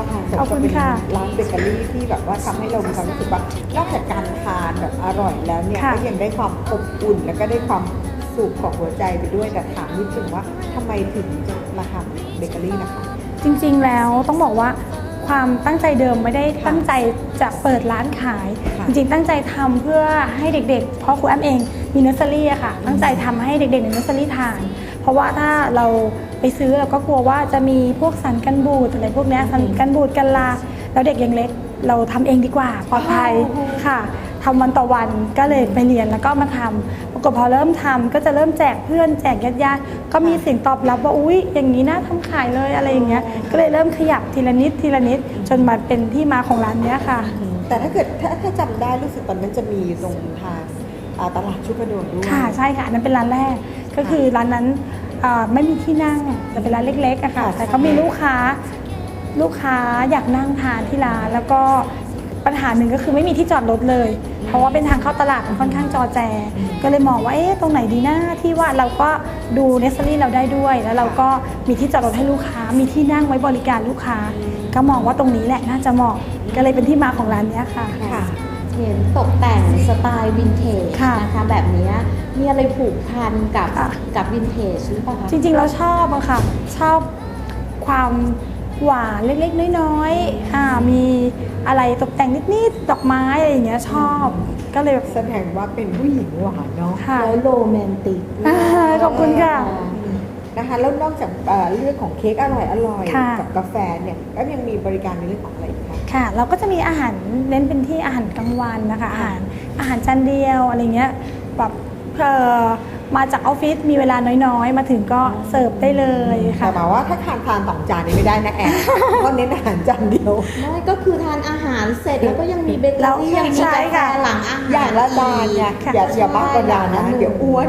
ริงๆแล้วก็ขอบคุณเป็นค่ะร้านเบเกอรี่ที่แบบว่าทำให้เรามีความรู้สึกว่านอกจากการทานแบบอร่อยแล้วเนี่ยค่ะก็ยังได้ความอบอุ่น แล้วก็ได้ความสุขของหัวใจไปด้วยแต่ถามนิดนึงว่าทำไมถึงจะมาทำเบเกอรี่นะคะ จริงๆแล้วต้องบอกว่าความตั้งใจเดิมไม่ได้ตั้งใจจะเปิดร้านขายค่ะจริงๆ ตั้งใจทำเพื่อให้เด็กๆ เพราะครูแอมเองมีเนอร์เซอรี่อะค่ะ ตั้งใจทำให้เด็กๆในเนอร์เซอรี่ทาน เพราะว่าถ้าเรา ไปซื้อเราก็กลัวว่าจะมีพวกสารกันบูดอะไรพวกเนี้ยสารกันบูดกันลา แล้วเด็กยังเล็กเราทำเองดีกว่าปลอดภัยค่ะทำวันต่อวันก็เลยไปเรียนแล้วก็มาทำปรากฏพอเริ่มทำก็จะเริ่มแจกเพื่อนแจกญาติๆก็มีเสียงตอบรับว่าอุ๊ย อย่างนี้น่าทำขายเลยอะไรอย่างเงี้ยก็เลยเริ่มขยับทีละนิดทีละนิดจนมาเป็นที่มาของร้านเนี้ยค่ะ แต่ถ้าเกิดถ้าถ้าจำได้รู้สึกตอนนั้นจะมีตรงทางอ่าตลาดชุกกระโดดด้วย ค่ะใช่ค่ะอันนั้นเป็นร้านแรกก็คือร้านนั้นอ่า ไม่มีที่นั่งแต่เป็นร้านเล็กๆอะค่ะค่ะ แต่ก็มีลูกค้าลูกค้าอยากนั่งทานที่ร้านแล้วก็ปัญหาหนึ่งก็คือไม่มีที่จอดรถเลย เพราะว่าเป็นทางเข้าตลาดมันค่อนข้างจอแจ ก็เลยมองว่าเอ๊ะตรงไหนดีนะที่ว่าเราก็ดูเนสซอรี่เราได้ด้วย แล้วเราก็มีที่จอดรถให้ลูกค้า มีที่นั่งไว้บริการลูกค้า ก็มองว่าตรงนี้แหละน่าจะเหมาะก็เลยเป็นที่มาของร้านเนี้ยค่ะค่ะ เห็นตกแต่งสไตล์วินเทจค่ะนะคะแบบเนี้ยมีอะไรผูกพันกับค่ะ กับวินเทจหรือเปล่าคะ จริงๆ เราชอบอะค่ะ ชอบความหวานเล็กๆ น้อยๆอ่ามีอะไรตกแต่งนิดๆ ดอกไม้อะไรอย่างเงี้ยชอบ ก็เลยแบบ แสดงว่าเป็นผู้หญิงหวานเนาะ ค่ะ แล้วโรแมนติกอ่าขอบคุณค่ะ นะคะแล้วนอกจากเอ่อเรื่องของเค้กอร่อยอร่อยๆค่ะกับกาแฟเนี่ยก็ยังมีบริการในเรื่องของอะไรอีกคะค่ะ เราก็จะมีอาหารเน้นเป็นที่อาหารกลางวันนะคะอาหารอาหารจานเดียวอะไรเงี้ยแบบเอ่อมาจากออฟฟิศมีเวลาน้อยๆ มาถึงก็เสิร์ฟได้เลยค่ะแต่หมายว่าถ้าทานทานสองจานนี่ไม่ได้นะแอนเพราะเน้นอาหารจานเดียวไม่ก็คือทานอาหารเสร็จแล้วก็ยังมีเบเกอแล้วรี่ยังมีใช่กาแฟค่ะหลังอาหารอย่างละจานเนี่ยค่ะอย่าอย่ามากกว่าจานนะเดี๋ยวอ้วน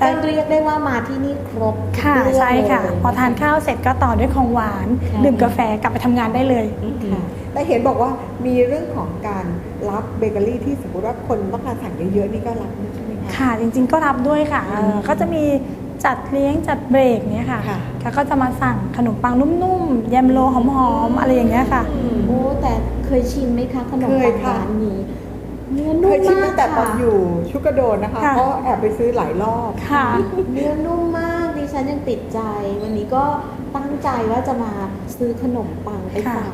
ก็เรียกได้ว่ามาที่นี่ครบค่ะทุกเรื่องใช่ค่ะเลยพอทานข้าวเสร็จก็ต่อด้วยของหวานค่ะดื่มกาแฟกลับไปทำงานได้เลยค่ะแต่เห็นบอกว่ามีเรื่องของการรับเบเกอรี่ที่สมมติว่าคนต้องการสั่งเยอะๆนี่ก็รับด้วยใช่ไหมคะค่ะ จริง ๆ ก็รับด้วยค่ะเอ่อก็จะมีจัดเลี้ยงจัดเบรกเนี้ยค่ะค่ะแล้วก็จะมาสั่งขนมปังนุ่มๆแยมโลหอมๆอะไรอย่างเงี้ยค่ะโอ้แต่เคยชิมไหมคะขนมเคปัยงค่ะร้านนี้ เนื้อเคนุ่มยชิมมาตั้กงแต่ตอนค่ะ อยู่ชุกกระโดนนะคะค่ะ เพราะแอบไปซื้อหลายรอบ ค่ะ เนื้อนุ่มมากดิฉันยังติดใจ วันนี้ก็ตั้งใจว่าจะมาซื้อขนมปังไปค่ะ ฝาก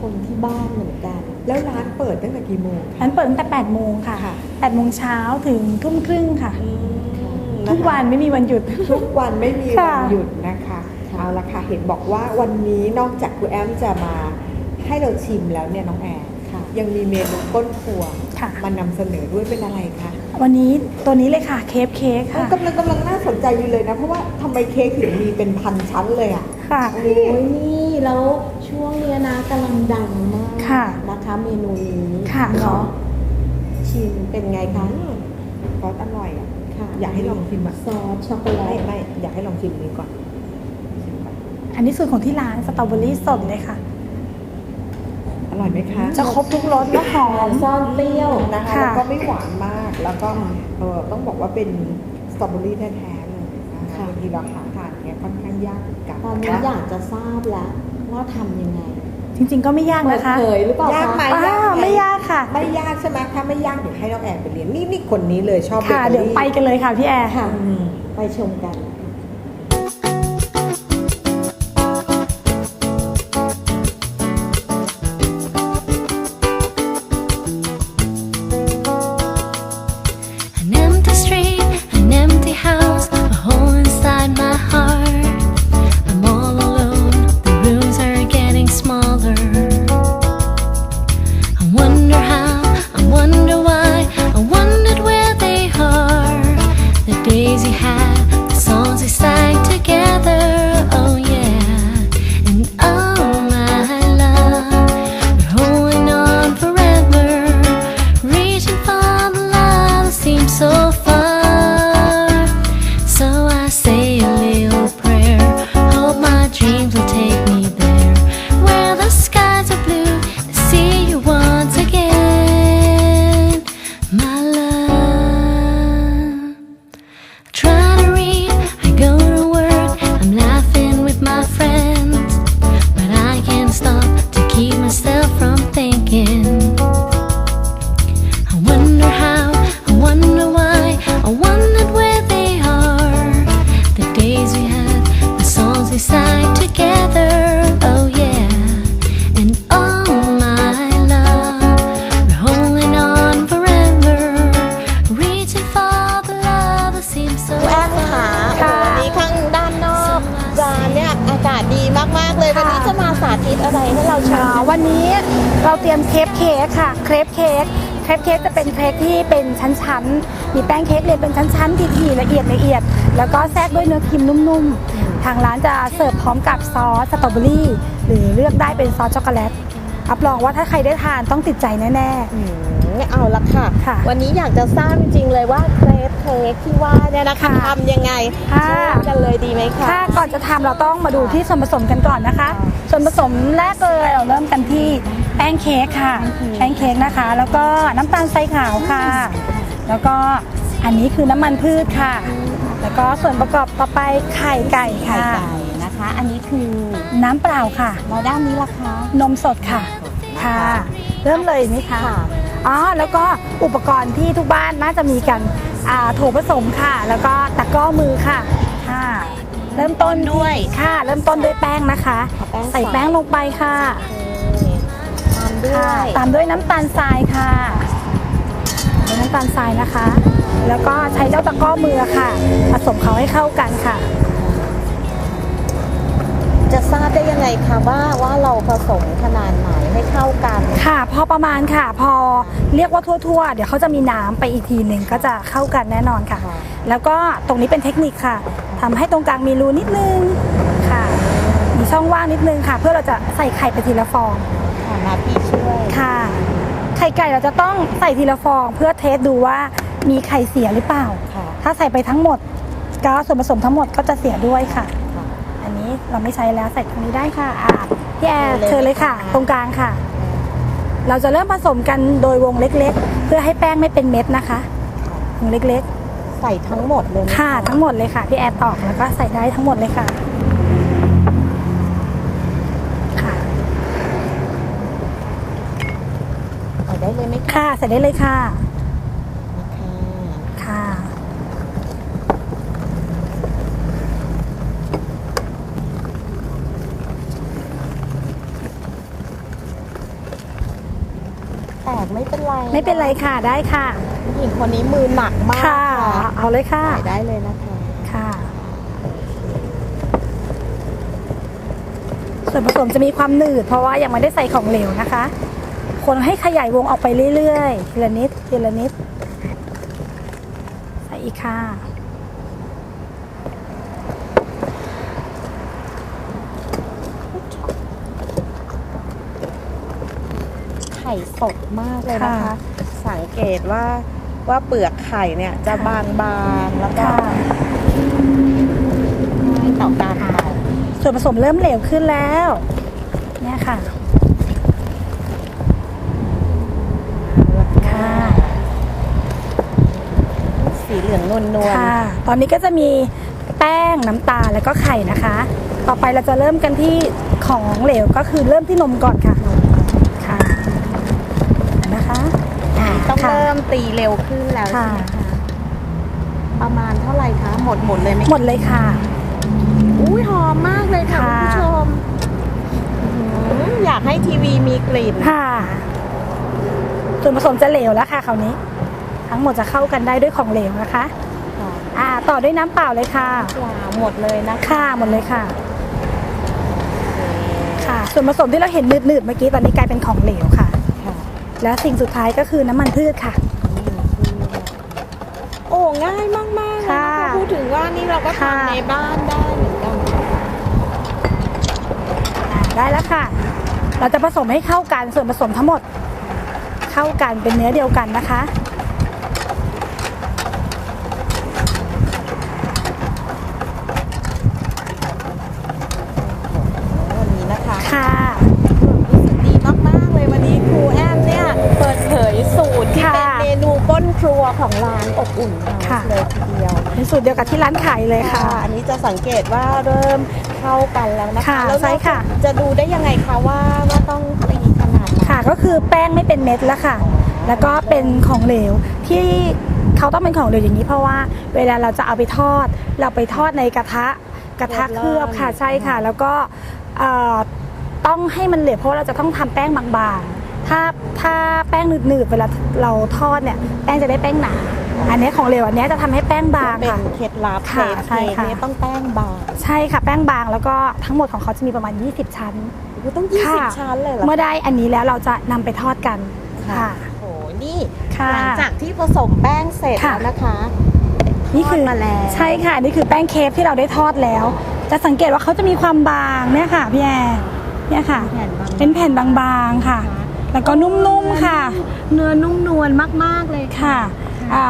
คนที่บ้านเหมือนกัน แล้วร้านเปิดตั้งแต่กี่โมงคะ นั้นเปิดตั้งแต่8โมงค่ะค่ะ 8โมงเช้าถึงทุ่มครึ่งค่ะะคะทุกวันไม่มีวันหยุด ทุกวันไม่มีค่ะวันหยุดนะคะค่ะเอาละค่ะเห็นบอกว่าวันนี้นอกจากครูแอมจะมาให้เราชิมแล้วเนี่ยน้องแอนค่ะ ยังมีเมนูก้นครัวค่ะ มานำเสนอด้วยเป็นอะไรคะ วันนี้ตัวนี้เลยค่ะเคฟเค้กค่ะกำลังกำลังน่าสนใจอยู่เลยนะ เพราะว่าทำไมเค้กถึงมีเป็นพันชั้นเลยอะ ค่ะโอ้ยนี่แล้วช่วงเนี้ยนะกำลังดังมากค่ะนะคะเมนูนี้ค่ะเนาะชิมเป็นไงคะซอสอร่อยอะค่ะอยากให้ลองชิมอะซอสช็อกโกแลไม่ตไม่อยากให้ลองชิมนี้ก่อนชิมก่อน อันนี้สูตรของที่ร้านสตรอเบอรี่สดเลยค่ะอ ร่อยไหมคะจะครบทุกรสแล้วหอมซ่อนเปรี้ยวนะคะค่ะแล้วก็ไม่หวานมาก แล้วก็เออต้องบอกว่าเป็นสตรอเบอรี่แท้ๆเลยนะคะค่ะบางทีเราหาทานเนี่ยค่อนข้างยากเหมือนกันตอนนี้อยากจะทราบแล้วว่าทำยังไงจริงๆก็ไม่ยากเปิดนะคะเผยหรือเปล่ายากไหมคะอ่าไม่ยากค่ะ ไม่ยากใช่ไหมถ้าไม่ยากเดี๋ยวให้น้องแอนไปเรียนนี่นี่คนนี้เลยชอบค่ะบกอรี่เดี๋ยวไปกันเลยค่ะพี่แอร์ค่ะอืมไปชมกัน เครปเค้กจะเป็นเค้กที่เป็นชั้นๆ มีแป้งเค้กเรียงเป็นชั้นๆถี่ๆละเอียดละเอียด แล้วก็แทรกด้วยเนื้อครีมนุ่มๆ ทางร้านจะเสิร์ฟพร้อมกับซอสสตรอเบอรี่หรือเลือกได้เป็นซอสช็อกโกแลตรับรองว่าถ้าใครได้ทานต้องติดใจแน่อืมเอาละค่ะ ค่ะวันนี้อยากจะทราบจริงๆเลยว่าเครปเค้กที่ว่าเนี่ยนะคะค่ะทำยังไงค่ะช่วยกันเลยดีไหมคะ ถ้าก่อนจะทำเราต้องมาดูที่ส่วนผสมกันก่อนนะคะ ส่วนผสมแรกเลยเราเริ่มกันที่ แป้งเค้กค่ะ แป้งเค้กนะคะ แล้วก็น้ำตาลทรายขาวค่ะ แล้วก็อันนี้คือน้ำมันพืชค่ะ แล้วก็ส่วนประกอบต่อไปไข่ไก่ไข่ค่ะ ไก่นะคะ อันนี้คือน้ำเปล่าค่ะ แล้วด้านนี้ล่ะคะนมสดค่ะ ค่ะ เริ่มเลยไหมคะค่ะอ๋อ แล้วก็อุปกรณ์ที่ทุกบ้านน่าจะมีกันอ่าโถผสมค่ะ แล้วก็ตะกร้อมือค่ะ ค่ะ เริ่มต้นด้วย ค่ะ เริ่มต้นด้วยแป้งนะคะ เอาแป้งใส่แป้งลงไปค่ะตาม ด้วค่ะยตามด้วยน้ำตาลทรายค่ะด้วยน้ำตาลทรายนะคะ แล้วก็ใช้เจ้าตะกร้อมือค่ะ ผสมเขาให้เข้ากันค่ะ จะทราบได้ยังไงคะว่าว่าเราผสมขนาดไหนให้เข้ากัน ค่ะ พอประมาณค่ะ พอเรียกว่าทั่วๆ เดี๋ยวเขาจะมีน้ำไปอีกทีหนึ่งก็จะเข้ากันแน่นอนค่ะค่ะแล้วก็ตรงนี้เป็นเทคนิคค่ะทำให้ตรงกลางมีรูนิดนึงค่ะ มีช่องว่างนิดนึงค่ะ เพื่อเราจะใส่ไข่ไปทีละฟองค่ะมาพี่ช่วย ค่ะ ไข่ไก่เราจะต้องใส่ทีละฟองเพื่อเทสดูว่ามีไข่เสียหรือเปล่า ค่ะ ถ้าใส่ไปทั้งหมดก็ส่วนผสมทั้งหมดก็จะเสียด้วยค่ะ ค่ะ อันนี้เราไม่ใช้แล้วใส่ตรงนี้ได้ค่ะอะพี่แอร์เชิเชิญญเลเลยยค่ะค่ะ ตรงกลางค่ะ เราจะเริ่มผสมกันโดยวงเล็กๆ เพื่อให้แป้งไม่เป็นเม็ดนะคะวงเล็กใส่ทั้งหมดเลยไหมๆค่ะทั้งหมดเลยค่ะพี่แอร์ตอกแล้วก็ใส่ได้ทั้งหมดเลยค่ะค่ะ ได้เลยไหมคะค่ะ ใส่ได้เลยค่ะค่ะ ค่ะ แตกไม่เป็นไรไม่เป็นไรค่ะ ได้ค่ะ ผู้หญิงคนนี้มือหนักมากค่ะ เอาเลยค่ะ ใส่ได้เลยนะคะ ค่ะ ส่วนผสมจะมีความหนืด เพราะว่ายังไม่ได้ใส่ของเหลวนะคะ คนให้ขยายวงออกไปเรื่อยๆทีละนิดทีละนิดใส่อีกค่ะไข่สดมากเลยนะคะค่ะสังเกตว่าว่าเปลือกไข่เนี่ยจะบางๆแล้วก็ค่ะง่ายต่อการเป่าส่วนผสมเริ่มเหลวขึ้นแล้ว เนี่ยค่ะค่ะ สีเหลืองนวลค่ะ ตอนนี้ก็จะมีแป้งน้ำตาลแล้วก็ไข่นะคะ ต่อไปเราจะเริ่มกันที่ของเหลวก็คือเริ่มที่นมก่อนค่ะ ค่ะนะคะๆต้องค่ะเริ่มตีเร็วขึ้นแล้วใช่ค่ะไหมคะประมาณเท่าไหร่คะ หมดหมดเลยไหมหมดเลยค่ะ อุ้ยหอมมากเลยค่ะคุณค่ะผู้ชมอื้อหืออยากให้ทีวีมีกลิ่นค่ะส่วนผสมจะเหลวแล้วค่ะคราวนี้ ทั้งหมดจะเข้ากันได้ด้วยของเหลวนะคะค่ะอ่าต่อด้วยน้ำเปล่าเลยค่ะปลาหมดเลยนะคะค่ะหมดเลยค่ะค่ะ ส่วนผสมที่เราเห็นหนืดๆเมื่อกี้ตอนนี้กลายเป็นของเหลวค่ะค่ะและสิ่งสุดท้ายก็คือน้ำมันพืชค่ะ โอ้ง่ายมากๆเลยนะค่ะคะพูดถึงว่านี่เราก็ค่ะทำในบ้านได้เหมือนกันอ่าได้แล้วค่ะ เราจะผสมให้เข้ากันส่วนผสมทั้งหมด เข้ากันเป็นเนื้อเดียวกันนะคะ วันนี้นะคะ ค่ะ ดีมาก ๆ เลยวันนี้ครูแอมเนี่ย เปิดเผยสูตรที่ ค่ะ เป็นเมนูก้นครัวของร้านอบอุ่นเฮา ค่ะ ส์เลยทีเดียว เป็น สูตรเดียวกับที่ร้านขายเลยค่ะค่ะ อันนี้จะสังเกตว่าเริ่มเข้ากันแล้วนะคะค่ะแล้วใช่ค่ะ จะดูได้ยังไงคะว่าว่าต้องตีขนาดไหนค่ะ ก็คือแป้งไม่เป็นเม็ดแล้วค่ะ แล้วก็เป็นของเหลวที่เขาต้องเป็นของเหลวอย่างนี้เพราะว่า เวลาเราจะเอาไปทอด เราไปทอดในกระทะกระทะเคลือบค่ะใช่ค่ะ แล้วก็เอ่อต้องให้มันเหลวเพราะว่าเราจะต้องทำแป้งบางๆถ้าถ้าแป้งหนืดๆเวลาเราทอดเนี่ยแป้งจะได้แป้งหนา อันนี้ของเหลวอันนี้จะทำให้แป้งบางเป็นค่ะเคล็ดลับเคค่ะล็ดใช่เค้กค่ะเนี่ยต้องแป้งบาง ใช่ค่ะแป้งบางแล้วก็ทั้งหมดของเขาจะมีประมาณ 20 ชั้นอ้ต้องยี่สิบค่ะชั้นเลยเหรอเมื่อได้อันนี้แล้วเราจะนำไปทอดกันค่ะโอ้โหนี่ค่ะหลังจากที่ผสมแป้งเสร็จค่ะแล้วนะคะนี่คือทอดมาแล้วใช่ค่ะนี่คือแป้งเคฟที่เราได้ทอดแล้ว จะสังเกตว่าเขาจะมีความบางเนี่ยค่ะพี่แอร์เนี่ยค่ะแผ่นบางๆเป็นแผ่นบางๆค่ะ แล้วก็นุ่มๆค่ะ เนื้อนุ่มนวลมากๆเลยค่ะอ่า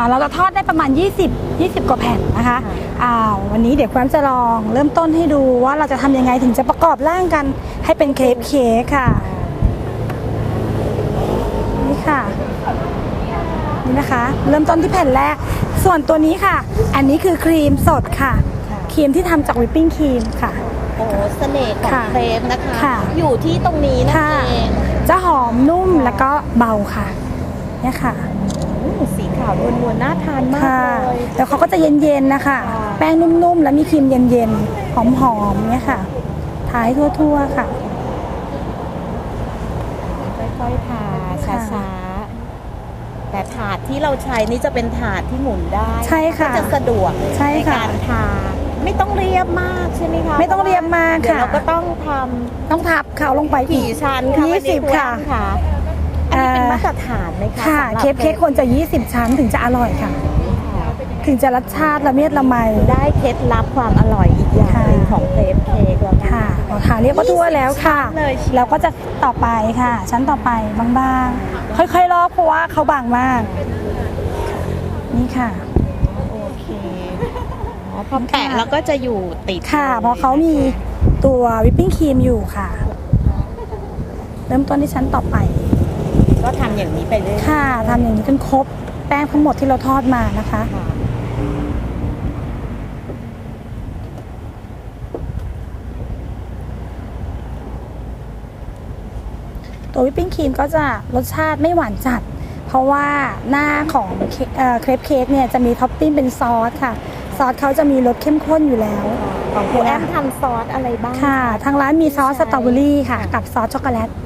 เราจะทอดได้ประมาณ 20 20 กว่าแผ่นนะคะค่ะอ่าวันนี้เดี๋ยวความจะลองเริ่มต้นให้ดูว่าเราจะทำยังไงถึงจะประกอบร่างกันให้เป็นเครปเค้กค่ะ นี่ค่ะ นี่นะคะ เริ่มต้นที่แผ่นแรก ส่วนตัวนี้ค่ะ อันนี้คือครีมสดค่ะ ครีมที่ทำจากวิปปิ้งครีมค่ะโอ้เสน่ห์ของค่ะเครปนะคะค่ะอยู่ที่ตรงนี้นั่นค่ะเองจะหอมนุ่มแล้วก็เบาค่ะเนี่ยค่ะอืมสีขาวนวลๆน่าทานมากค่ะเลยแล้วเขาก็จะเย็นๆนะคะค่ะแป้งนุ่มๆ แล้วมีครีมเย็นๆ หอมๆเนี่ยค่ะ ทายทั่วๆค่ะ ค่อยๆทาค่ะช้าๆแต่ถาดที่เราใช้นี่จะเป็นถาดที่หมุนได้ใช่ค่ะ ก็จะสะดวกใช่ค่ะ การทาไม่ต้องเรียบมากใช่ไหมคะไม่ต้องเรียบมากเดี๋ยวค่ะ เราก็ต้องทต้องทับเขาลงไปำอีกี่กชั้นคะยี่วันสินี้บณค่ะ อ้ำค่ะ อันนี้เป็นมาตรฐานไหมคะค่ะสำหรับเคปเค้กควรจะ 20 ชั้นถึงจะอร่อยค่ะ ถึงจะรสชาติละเมียดละไมได้เคล็ดลับความอร่อยอีกอย่างหนึ่งค่ะของเครปเค้กแล้วนะค่ะเราทาเรียกว่าทั่วแล้วค่ะเลยเชียวแล้วก็จะต่อไปค่ะ ชั้นต่อไปบางๆ ค่อยๆลอกเพราะว่าเขาบางมาก นี่ค่ะโอเคอ๋อพอแปะแล้วก็จะอยู่ติดค่ะลยเพราะเขามีตัววิปปิ้งครีมอยู่ค่ะ เริ่มต้นที่ชั้นต่อไป ก็ทำอย่างนี้ไปเรื่อยๆค่ะทำอย่างนี้จนครบแป้งทั้งหมดที่เราทอดมานะคะค่ะตัววิปปิ้งครีมก็จะรสชาติไม่หวานจัด เพราะว่าหน้าของเคเอ่อเครปเค้กเนี่ยจะมีท็อปปิ้งเป็นซอสค่ะ ซอสเขาจะมีรสเข้มข้นอยู่แล้วของคุณแอมทำซอสอะไรบ้างค่ะ ทางร้านมีซอสสตรอเบอรี่ค่ะ กับซอสช็อกโกแลตค่ะโอ้ย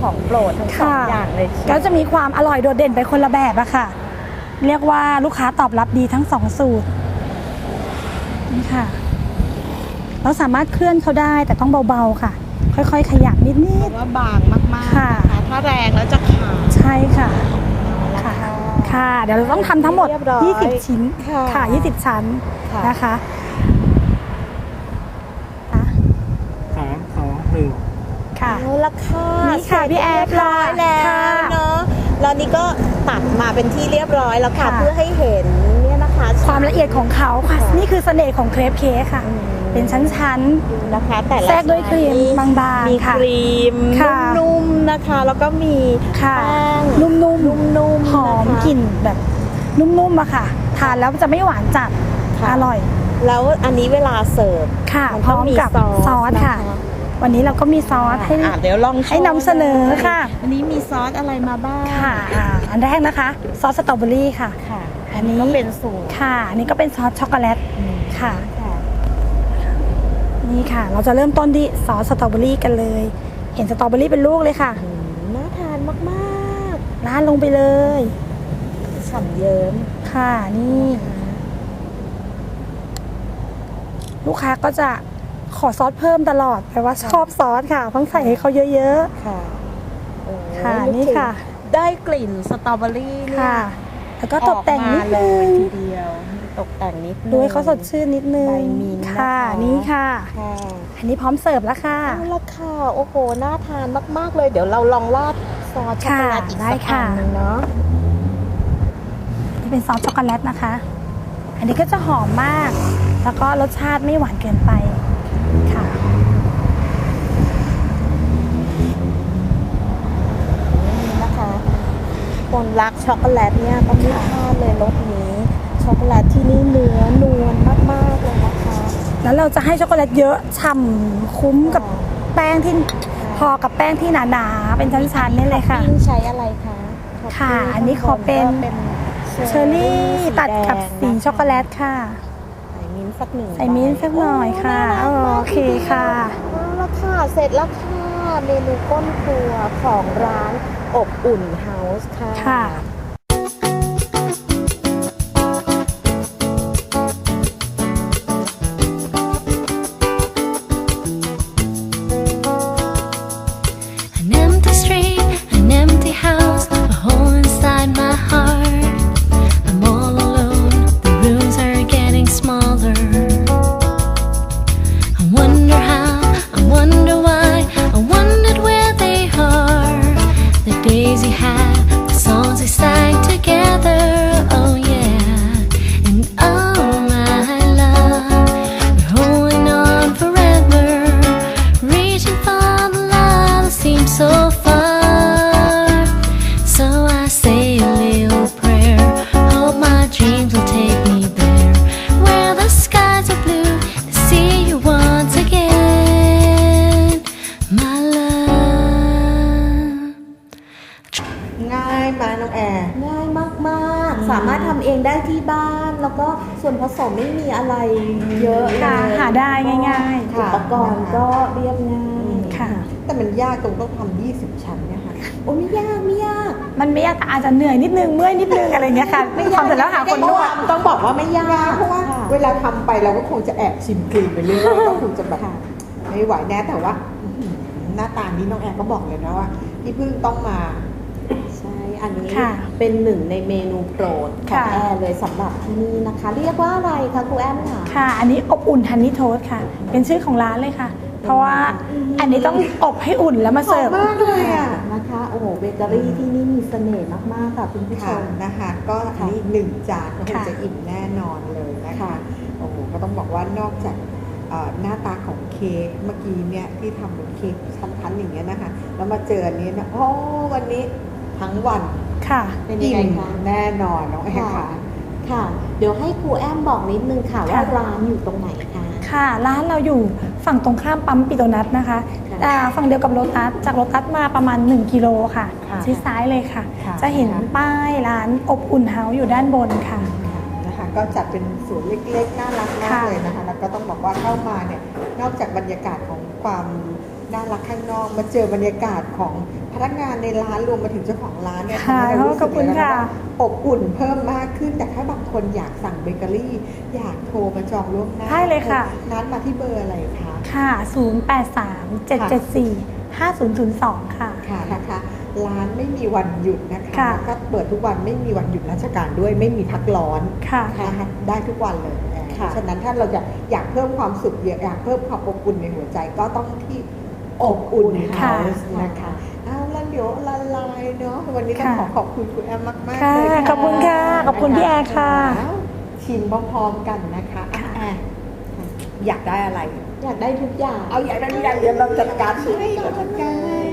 ของโปรดทั้งสองค่ะ อย่างเลยเชียวก็จะมีความอร่อยโดดเด่นไปคนละแบบอะค่ะ เรียกว่าลูกค้าตอบรับดีทั้งสองสูตรนี่ค่ะ เราสามารถเคลื่อนเขาได้แต่ต้องเบาๆค่ะ ค่อยๆ ขยับนิดเพราะว่าบางมากๆค่ะ นะคะถ้าแรงแล้วจะขาด ๆ ใช่ค่ะราค่ะคาค่ะ เดี๋ยวเราต้องทำทั้งหมด เรียบร้อย20 ชิ้นค่ะ ค่ะ 20 ชั้นค่ะ นะคะอะ สามสองหนึ่ง ค่ะ เอาละค่ะนี่ค่ะเสร็จพี่แอร์เรียบร้อยแล้วค่ะเนาะแล้วนี่ก็ตัดมาเป็นที่เรียบร้อยแล้วค่ะค่ะ เพื่อให้เห็นเนี่ยนะคะความละเอียดของเขาค่ะค่ะนี่คือเสน่ห์ของเครปเค้กค่ะอืมเป็นชั้นนะคะ แต่ละแทรกด้วยครีมชั้นบางๆมีค่ะครีมค่ะนุ่มๆนะคะ แล้วก็มีๆค่ะแป้งนุ่มๆนุ่มๆหอมนะคะกลิ่นแบบนุ่มๆอะค่ะ ทานแล้วจะไม่หวานจัดค่ะอร่อย แล้วอันนี้เวลาเสิร์ฟค่ะมันพร้ต้อองมมีกับซอสซอสค่ะนะคะ วันนี้เราก็มีซอสให้อะเดี๋ยวลองโชว์ให้นำเสนอค่ะอันนี้มีซอสอะไรมาบ้าง ค่ะอ่าอันแรกนะคะ ซอสสตรอเบอรี่ค่ะ ค่ะ อันนี้ก็เป็นสูตรค่ะ อันนี้ก็เป็นซอสช็อกโกแลตค่ะ ค่ะ นี่ค่ะ เราจะเริ่มต้นที่ซอสสตรอเบอรี่กันเลย เห็นสตรอเบอรี่เป็นลูกเลยค่ะอืมน่าทานมากราดลงไปเลย ๆฉ่ำเยิ้มค่ะ นี่ ลูกค้าก็จะ ขอซอสเพิ่มตลอดแปลว่าชอบซอสค่ะต้องใส่ให้เขาเยอะค่ะโอ้ค่ะนึกนี่ถึงค่ะ ได้กลิ่นสตรอเบอรี่ๆเนี่ยค่ะแล้วก็ตกแต่งนิดออกมาเลนึยงทีเดียว ตกแต่งนิดนึงดูให้เขาสดชื่นนิดนึงใบมิ้นท์นะคะค่ะ นี่ค่ะค่ะอันนี้พร้อมเสิร์ฟแล้วค่ะเอาละค่ะ โอ้โห น่าทานมาก ๆ เลย เดี๋ยวเราลองราดซอสช็อกโกแลตค่ะอีกได้สักค่ะอันหนึงเนาะนี่เป็นซอสช็อกโกแลตนะคะ อันนี้ก็จะหอมมาก แล้วก็รสชาติไม่หวานเกินไป ค่ะ นี่นะคะ คนรักช็อกโกแลตเนี่ยต้องไม่พลาดเลยรสนี้ช็อกโกแลตที่นี่เนื้อนวลมากๆเลยนะคะแล้วเราจะให้ช็อกโกแลตเยอะฉ่ำคุ้มกับแป้งที่พอกับแป้งที่หนาๆเป็นชั้นๆนี่เลยค่ะท็อปปิ้งใช้อะไรคะท็ปปิ้งค่ะ อันนี้ขอเป็นข้างบนก็เชอร์รี่ตัดกับสีช็อกโกแลตค่ะใส่มิ้นท์สักหนึ่งใส่มิ้นท์สักหน่อยค่ะโน่ารักมากโอเคค่ะเอาละค่ะเสร็จแล้วค่ะเมนูก้นครัวของร้าน อบอุ่นเฮาส์ค่ะ ต่มันยากตรงต้องทำ20 ชั้นเนี่ยค่ะโอ้ไม่ยากไม่ยากมันไม่ยากแต่อาจจะเหนื่อยนิดนึงเมื่อยนิดนึงอะไรอย่างเงี้ยค่ะทำเสร็จแล้วหาคนนวดต้องบอกว่าไม่ยากเพราะว่าค่ะเวลาทำไปเราก็คงจะแอบชิมกลิ่นไปเรื่อยๆก็คงจะแบบไม่ไหวแน่แต่ว่าอื้อหือหน้าตานี้น้องแอร์ก็บอกเลยนะว่าพี่พึ่งต้องมาใช่อันนี้ค่ะเป็นหนึ่งในเมนูโปรดของค่ะแอร์เลยสำหรับที่นี่นะคะ เรียกว่าอะไรคะครูแอมค่ะค่ะ อันนี้อบอุ่นฮันนี่โทสค่ะ เป็นชื่อของร้านเลยค่ะ เพราะว่าอันนี้ต้องอบให้อุ่นแล้วมาเสิร์ฟหอมมากเลยอะนะคะ โอ้โหเบเกอรี่ที่นี่มีเสน่ห์มากๆค่ะคุณผู้ชค่ะม นะคะ ก็อันนี้หนึ่งจานก็คงค่ะ จะอิ่มแน่นอนเลยนะคะค่ะ โอ้โหก็ต้องบอกว่านอกจากเอ่อหน้าตาของเค้กเมื่อกี้เนี่ยที่ทำเป็นเค้กชั้นๆอย่างเงี้ยนะคะ แล้วมาเจออันนี้นะโอ้วันนี้ทั้งวันค่ะ เป็นยังไงอิ่มคะ แน่นอนน้องแอร์ค่ะ ค่ะค่ะเดี๋ยวให้ครูแอมบอกนิดนึงค่ะว่าค่ะ ร้านอยู่ตรงไหนคะ ค่ะ ร้านเราอยู่ฝั่งตรงข้ามปั๊มปิโตนัทนะคะค่ะอ่าฝั่งเดียวกับโลตัส จากโลตัสมาประมาณ 1 กิโลค่ะ ค่ะชิดซ้ายเลยค่ะ ค่ะ จะเห็นป้ายร้านอบอุ่นเฮาส์อยู่ด้านบนค่ะ นะคะก็จัดเป็นสวนเล็กๆ น่ารักมากค่ะเลยนะคะ แล้วก็ต้องบอกว่าเข้ามาเนี่ย นอกจากบรรยากาศของความ น่ารักข้างนอกมาเจอบรรยากาศของพนักงานในร้านรวมมาถึงเจ้าของร้านเนี่ยค่ะทำให้เรารู้ขสึอบกคุณเลยนะคะค่ะว่าอบอุ่นเพิ่มมากขึ้น แต่ถ้าบางคนอยากสั่งเบเกอรี่ อยากโทรมาจองล่วงหน้าได้เลยค่ะนัดมาที่เบอร์อะไรคะค่ะ 083 774 5002 ค่ะค่ะนะคะร้านไม่มีวันหยุดนะคะค่ะแล้วก็เปิดทุกวันไม่มีวันหยุดราชการด้วยไม่มีพักร้อนค่ะนะคะได้ทุกวันเลยแอร์เพค่ะราะฉะนั้นถ้าเราจะอยากเพิ่มความสุขอยากเพิ่มความอบอุ่นในหัวใจก็ต้องที่ อบอุ่นค่ะเฮาส์นะคะเอาละเดี๋ยวละลายเนาะวันนี้ต้องค่ะขอขอบคุณคุณแอมมากๆค่ะเลยขอบคุณค่ะ ขอบคุณพี่แอร์ค่ะแล้วชิมพร้อมๆกันนะคะอะแอร์อยากได้อะไร อยากได้ทุกอย่าง เอาอยากได้ทุกอย่างเดี๋ยวเราจัดการให้เราจัดการให้